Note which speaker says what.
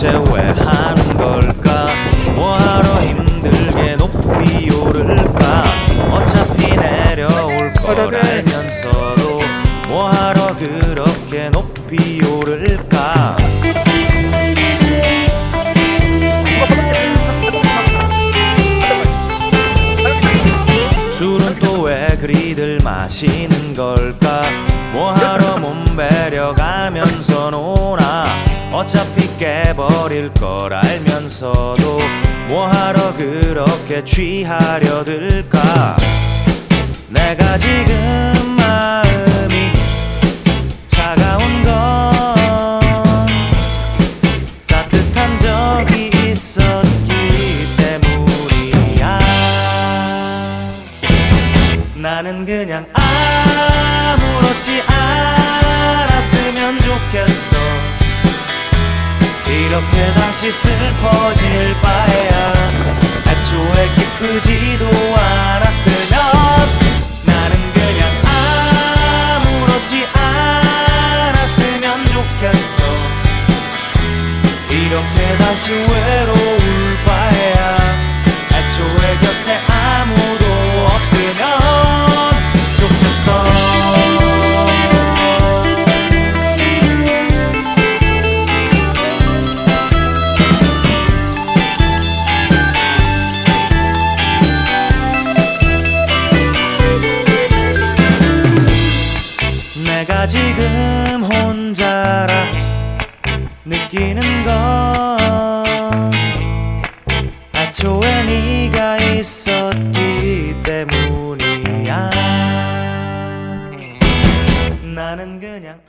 Speaker 1: 대체 왜 하는 걸까? 뭐하러 힘들게 높이 오를까? 어차피 내려올 걸 알면서도 뭐하러 그렇게 높이 오를까? 술은 또 왜 그리들 마시는 걸까? 뭐하러 몸배 어차피 깨버릴 걸 알면서도 뭐하러 그렇게 취하려 들까? 내가 지금 마음이 차가운 건 따뜻한 적이 있었기 때문이야. 나는 그냥 아무렇지 않았 이렇게 다시 슬퍼질 바에야 애초에 기쁘지도 않았으면 나는 그냥 아무렇지 않았으면 좋겠어. 이렇게 다시 외로울 바에야. 애초에 곁에 지금 혼자라 느끼는 건 애초에 네가 있었기 때문이야. 나는 그냥